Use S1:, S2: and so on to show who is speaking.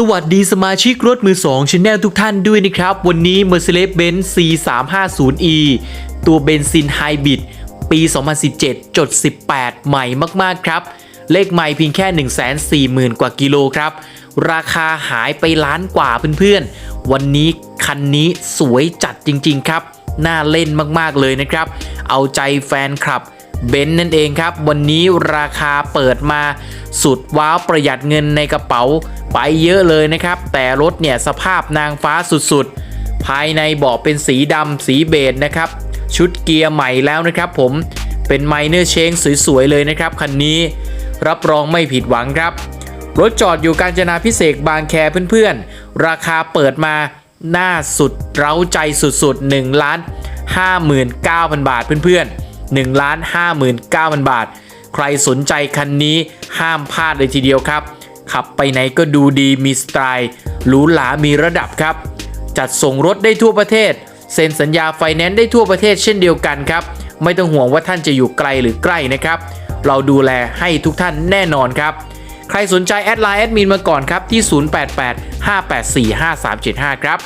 S1: สวัสดีสมาชิกรถมือ2ชแนลทุกท่านด้วยนะครับ วันนี้ Mercedes-Benz C350e ตัวเบนซินไฮบริดปี 2017จด18 ใหม่มาก ๆ ครับ เลขใหม่เพียงแค่ 140,000 กว่ากิโลครับ ราคาหายไปล้านกว่าเพื่อน ๆ วันนี้คันนี้สวยจัดจริง ๆ ครับ น่าเล่นมาก ๆ เลยนะครับ เอาใจแฟนคลับเบนซ์นั่นเองครับ วันนี้ราคาเปิดมา สุดว้าวประหยัดเงินในกระเป๋าไปเยอะเลยนะครับ แต่รถเนี่ยสภาพนางฟ้าสุดๆ ภายในเบาะเป็นสีดำสีเบจนะครับ ชุดเกียร์ใหม่แล้วนะครับผมเป็นไมเนอร์เชงสวยๆเลยนะครับคันนี้รับรองไม่ผิดหวังครับ รถจอดอยู่กาญจนาพิเศษบางแคเพื่อนๆ ราคาเปิดมาหน้าสุดเร้าใจสุดๆ1ล้าน59,000 บาทเพื่อนๆ1ล้าน59,000 บาท ใครสนใจคันนี้ห้ามพลาดเลยทีเดียวครับ ขับไปไหนก็ดูดีมีสไตล์หรูหรามีระดับครับ จัดส่งรถได้ทั่วประเทศ เซ็นสัญญาไฟแนนซ์ได้ทั่วประเทศเช่นเดียวกันครับ ไม่ต้องห่วงว่าท่านจะอยู่ไกลหรือใกล้นะครับ เราดูแลให้ทุกท่านแน่นอนครับ ใครสนใจแอดไลน์แอดมินมาก่อนครับที่ 088 584 5375 ครับ